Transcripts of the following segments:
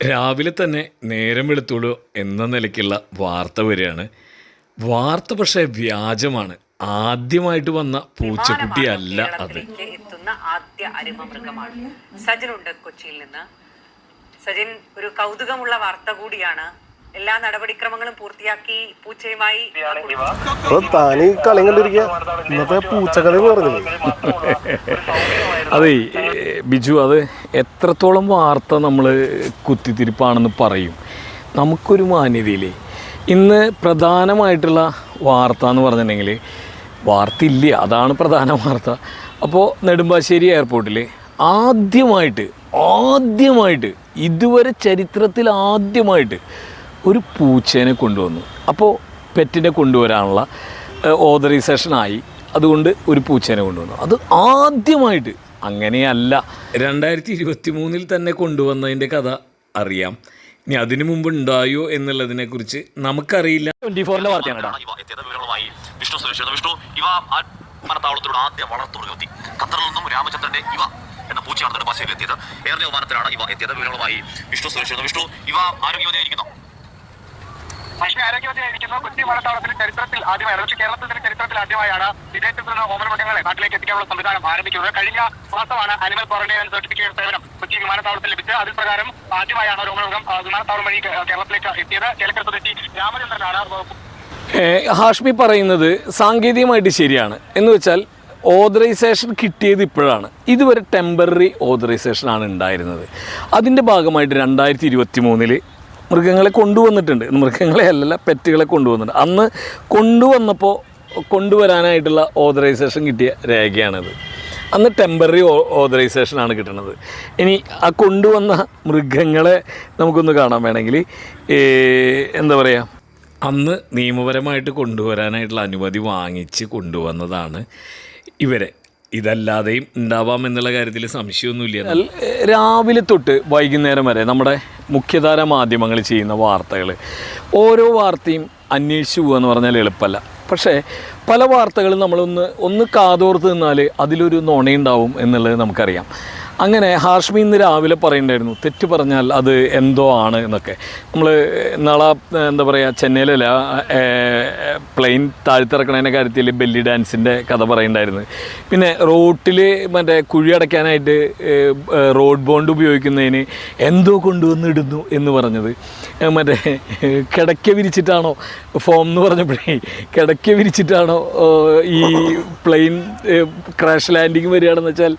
രാവിലെ തന്നെ നേരം വെളുത്തുള്ളൂ എന്ന നിലയ്ക്കുള്ള വാർത്ത വരികയാണ്. വാർത്ത പക്ഷേ വ്യാജമാണ്. ആദ്യമായിട്ട് വന്ന പൂച്ചക്കുട്ടിയല്ല അത്. കേരളത്തിലേക്ക് എത്തുന്ന ആദ്യ അരിമ മൃഗമാണ് സജിനുണ്ട് കൊച്ചിയിൽ നിന്ന്. സജിൻ ഒരു കൗതുകമുള്ള വാർത്ത കൂടിയാണ്. എല്ലാ നടപടിക്രമങ്ങളും പൂർത്തിയാക്കി പൂച്ചയുമായി ഈ കളി കണ്ടിരിക്കുക ഇന്നത്തെ അതെ ബിജു അത് എത്രത്തോളം വാർത്ത നമ്മൾ കുത്തിത്തിരിപ്പാണെന്ന് പറയും. നമുക്കൊരു മാന്യതയില്ലേ? ഇന്ന് പ്രധാനമായിട്ടുള്ള വാർത്ത എന്ന് പറഞ്ഞിട്ടുണ്ടെങ്കിൽ വാർത്ത ഇല്ല അതാണ് പ്രധാന വാർത്ത. അപ്പോൾ നെടുമ്പാശ്ശേരി എയർപോർട്ടിൽ ആദ്യമായിട്ട് ആദ്യമായിട്ട് ഇതുവരെ ചരിത്രത്തിൽ ആദ്യമായിട്ട് ഒരു പൂച്ചേനെ കൊണ്ടുവന്നു. അപ്പോൾ പെറ്റിനെ കൊണ്ടുവരാനുള്ള ഓതറൈസേഷനായി അതുകൊണ്ട് ഒരു പൂച്ചേനെ കൊണ്ടുവന്നു. അത് ആദ്യമായിട്ട് അങ്ങനെയല്ല. രണ്ടായിരത്തി ഇരുപത്തി മൂന്നിൽ തന്നെ കൊണ്ടുവന്നതിന്റെ കഥ അറിയാം. ഇനി അതിനു മുമ്പ് ഉണ്ടായോ എന്നുള്ളതിനെ കുറിച്ച് നമുക്കറിയില്ല. ട്വന്റി ഫോറിലെ വാർത്തയാണ് കേട്ടോ. ഇവ എത്തിയത് വിവരങ്ങളുമായി വിഷ്ണു സുരേഷ് വിഷ്ണു. ഇവ വിമാനത്താവളത്തിലൂടെ ആദ്യ വളർത്തുമൃഗത്തി ഖത്തറിൽ നിന്നും രാമചന്ദ്രന്റെ ഇവ എന്ന പൂച്ചയാണ് നെടുമ്പാശ്ശേരിയിൽ എത്തിയത് എയർ ഇന്ത്യ വിമാനത്തിലാണ് ഇവ എത്തിയത് വിവരങ്ങളുമായി വിഷ്ണു സുരേഷ് വിഷ്ണു. ഇവ ആരോഗ്യവതിയായിരിക്കുന്നു ലക്ഷ്മി ആരോഗ്യവതിയായിരിക്കുന്നു കൊച്ചി വിമാനത്താവളത്തിൽ ചരിത്രത്തിൽ ആദ്യമായി പക്ഷേ കേരളത്തിന്റെ ചരിത്രത്തിൽ ആദ്യമായാണ് വിദേശത്ത് നിന്ന് ഓമന മൃഗങ്ങളെ നാട്ടിലേക്ക് എത്തിക്കാനുള്ള സംവിധാനം ആരംഭിക്കുന്നത്. കഴിഞ്ഞ മാസമാണ് അനിമൽ ക്വാറന്റൈൻ സർട്ടിഫിക്കേറ്റ് സേവനം കൊച്ചി വിമാനത്താവളത്തിൽ ലഭിച്ചത്. അതിൽ പ്രകാരം ആദ്യമായാണ് ഒരു ഓമനമൃഗം വിമാനത്താവളം വഴി കേരളത്തിലേക്ക് എത്തിയത്. കേരളത്തിൽ സ്വദേശി രാമചന്ദ്രനാണ് ഹാഷ്മി പറയുന്നത് സാങ്കേതികമായിട്ട് ശരിയാണ്. എന്ന് വെച്ചാൽ ഓതറൈസേഷൻ കിട്ടിയത് ഇപ്പോഴാണ്. ഇതുവരെ ടെമ്പററി ഓതറൈസേഷൻ ആണ് ഉണ്ടായിരുന്നത്. അതിന്റെ ഭാഗമായിട്ട് രണ്ടായിരത്തി ഇരുപത്തി മൂന്നിൽ മൃഗങ്ങളെ കൊണ്ടുവന്നിട്ടുണ്ട്. മൃഗങ്ങളെ അല്ലല്ല പെറ്റുകളെ കൊണ്ടുവന്നിട്ടുണ്ട്. അന്ന് കൊണ്ടുവന്നപ്പോൾ കൊണ്ടുവരാനായിട്ടുള്ള ഓതറൈസേഷൻ കിട്ടിയ രേഖയാണിത്. അന്ന് ടെമ്പററി ഓതറൈസേഷൻ ആണ് കിട്ടുന്നത്. ഇനി ആ കൊണ്ടുവന്ന മൃഗങ്ങളെ നമുക്കൊന്ന് കാണാൻ വേണമെങ്കിൽ എന്താ പറയുക അന്ന് നിയമപരമായിട്ട് കൊണ്ടുവരാനായിട്ടുള്ള അനുമതി വാങ്ങിച്ച് കൊണ്ടുവന്നതാണ് ഇവരെ. ഇതല്ലാതെയും ഉണ്ടാവാം എന്നുള്ള കാര്യത്തിൽ സംശയമൊന്നുമില്ല. രാവിലെ തൊട്ട് വൈകുന്നേരം വരെ നമ്മുടെ മുഖ്യധാര മാധ്യമങ്ങൾ ചെയ്യുന്ന വാർത്തകൾ. ഓരോ വാർത്തയും അന്വേഷിച്ചു പോകുക എന്ന് പറഞ്ഞാൽ എളുപ്പമല്ല. പക്ഷേ പല വാർത്തകളും നമ്മളൊന്ന് ഒന്ന് കാതോർത്ത് നിന്നാൽ അതിലൊരു നുണയുണ്ടാവും എന്നുള്ളത് നമുക്കറിയാം. അങ്ങനെ ഹാഷ്മി ഇന്ന് രാവിലെ പറയുന്നുണ്ടായിരുന്നു തെറ്റ് പറഞ്ഞാൽ അത് എന്തോ ആണ് എന്നൊക്കെ. നമ്മൾ നാളെ എന്താ പറയുക ചെന്നൈയിലല്ല പ്ലെയിൻ താഴ്ത്തിറക്കണതിന്റെ കാര്യത്തിൽ ബെല്ലി ഡാൻസിന്റെ കഥ പറയുന്നുണ്ടായിരുന്നു പിന്നെ റോട്ടിൽ മറ്റേ കുഴി അടയ്ക്കാനായിട്ട് റോഡ് ബോണ്ട് ഉപയോഗിക്കുന്നതിന് എന്തോ കൊണ്ടുവന്നിടുന്നു എന്ന് പറഞ്ഞത്. മറ്റേ കിടക്ക വിരിച്ചിട്ടാണോ ഫോം എന്ന് പറഞ്ഞപ്പോഴേ കിടക്ക വിരിച്ചിട്ടാണോ ഈ പ്ലെയിൻ ക്രാഷ് ലാൻഡിങ് വരികയാണെന്ന് വെച്ചാൽ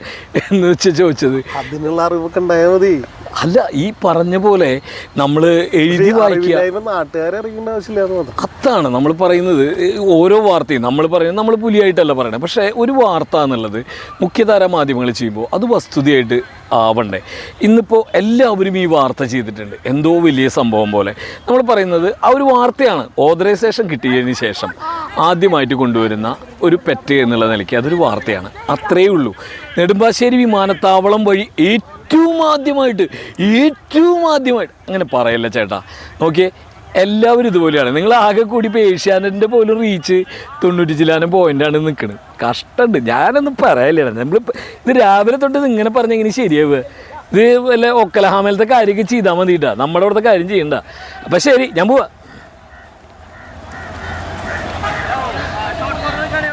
എന്ന് വെച്ച് ചോദിച്ചത്. അതിനുള്ള അറിവൊക്കെ ഉണ്ടായാൽ മതി. അല്ല ഈ പറഞ്ഞ പോലെ നമ്മൾ എഴുതി വായിക്കുക. നാട്ടുകാരെ അറിയേണ്ട ആവശ്യമില്ല അതാണ് നമ്മൾ പറയുന്നത്. ഓരോ വാർത്തയും നമ്മൾ പറയുന്നത് നമ്മൾ പുലിയായിട്ടല്ല പറയണത് പക്ഷേ ഒരു വാർത്ത എന്നുള്ളത് മുഖ്യധാര മാധ്യമങ്ങൾ ചെയ്യുമ്പോൾ അത് വസ്തുതയായിട്ട് ആവണ്ടേ. ഇന്നിപ്പോൾ എല്ലാവരും ഈ വാർത്ത ചെയ്തിട്ടുണ്ട്. എന്തോ വലിയ സംഭവം പോലെ. നമ്മൾ പറയുന്നത് ആ ഒരു വാർത്തയാണ്. ഓതറൈസേഷൻ കിട്ടിയതിന് ശേഷം. ആദ്യമായിട്ട് കൊണ്ടുവരുന്ന ഒരു പെറ്റ് എന്നുള്ള നിലയ്ക്ക് അതൊരു വാർത്തയാണ്. അത്രയേ ഉള്ളൂ. നെടുമ്പാശ്ശേരി വിമാനത്താവളം വഴി ഏറ്റവും ആദ്യമായിട്ട് ഏറ്റവും ആദ്യമായിട്ട് അങ്ങനെ പറയല്ല ചേട്ടാ. നോക്കിയേ എല്ലാവരും ഇതുപോലെയാണ്. നിങ്ങൾ ആകെ കൂടി ഇപ്പോൾ ഏഷ്യാനെറ്റിന്റെ പോലും റീച്ച് തൊണ്ണൂറ്റി ചില്ലാനം പോയിന്റാണ് നിൽക്കുന്നത് കഷ്ടമുണ്ട് ഞാനൊന്നും പറയലാണ് നമ്മൾ ഇത് രാവിലെ തൊട്ട് ഇങ്ങനെ പറഞ്ഞാൽ ഇങ്ങനെ ശരിയാവുക? ഇത് വല്ല ഒക്കലഹാമലത്തെ കാര്യമൊക്കെ ചെയ്താൽ മതി കേട്ടോ നമ്മുടെ അവിടുത്തെ കാര്യം ചെയ്യണ്ട. അപ്പം ശരി ഞാൻ പോവാ.